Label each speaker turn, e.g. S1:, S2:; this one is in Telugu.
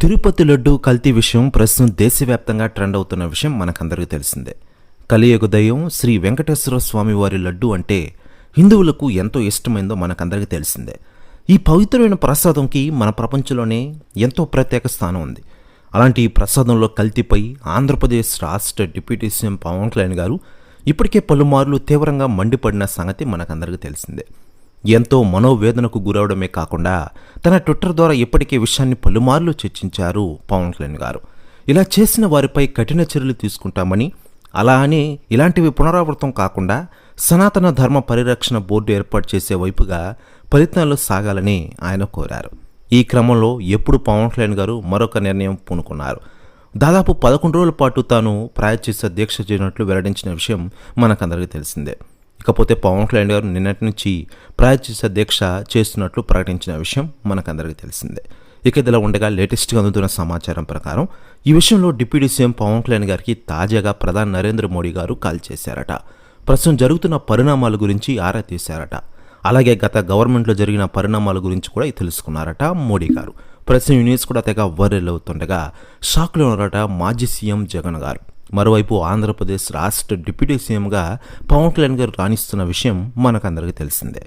S1: తిరుపతి లడ్డు కల్తీ విషయం ప్రస్తుతం దేశవ్యాప్తంగా ట్రెండ్ అవుతున్న విషయం మనకందరికీ తెలిసిందే. కలియుగ దైవం శ్రీ వెంకటేశ్వర స్వామి వారి లడ్డు అంటే హిందువులకు ఎంతో ఇష్టమైందో మనకందరికీ తెలిసిందే. ఈ పవిత్రమైన ప్రసాదంకి మన ప్రపంచంలోనే ఎంతో ప్రత్యేక స్థానం ఉంది. అలాంటి ఈ ప్రసాదంలో కల్తీపై ఆంధ్రప్రదేశ్ రాష్ట్ర డిప్యూటీ సీఎం పవన్ కళ్యాణ్ గారు ఇప్పటికే పలుమార్లు తీవ్రంగా మండిపడిన సంగతి మనకందరికీ తెలిసిందే. ఎంతో మనోవేదనకు గురవడమే కాకుండా తన ట్విట్టర్ ద్వారా ఇప్పటికే విషయాన్ని పలుమార్లు చర్చించారు పవన్ కళ్యాణ్ గారు. ఇలా చేసిన వారిపై కఠిన చర్యలు తీసుకుంటామని అలా అని ఇలాంటివి పునరావృతం కాకుండా సనాతన ధర్మ పరిరక్షణ బోర్డు ఏర్పాటు చేసే వైపుగా ప్రయత్నాలు సాగాలని ఆయన కోరారు. ఈ క్రమంలో ఎప్పుడు పవన్ కళ్యాణ్ గారు మరొక నిర్ణయం పూనుకున్నారు. దాదాపు పదకొండు రోజుల పాటు తాను ప్రాయచిత దీక్ష చేయనట్లు వెల్లడించిన విషయం మనకందరికీ తెలిసిందే. ఇకపోతే పవన్ కళ్యాణ్ గారు నిన్నటి నుంచి ప్రాయచిత దీక్ష చేస్తున్నట్లు ప్రకటించిన విషయం మనకందరికీ తెలిసిందే. ఇక ఇదిలా ఉండగా లేటెస్ట్గా అందుతున్న సమాచారం ప్రకారం ఈ విషయంలో డిప్యూటీ సీఎం పవన్ కళ్యాణ్ గారికి తాజాగా ప్రధాని నరేంద్ర మోడీ గారు కాల్ చేశారట. ప్రస్తుతం జరుగుతున్న పరిణామాల గురించి ఆరా తీశారట. అలాగే గత గవర్నమెంట్లో జరిగిన పరిణామాల గురించి కూడా తెలుసుకున్నారట మోడీ గారు. ప్రస్తుతం ఈ కూడా తెగ వర్రెల్ అవుతుండగా షాక్లో ఉన్నారట మాజీ సీఎం జగన్ గారు. మరోవైపు ఆంధ్రప్రదేశ్ రాష్ట్ర డిప్యూటీ సీఎంగా పవన్ కళ్యాణ్ గారు రాణిస్తున్న విషయం మనకందరికీ తెలిసిందే.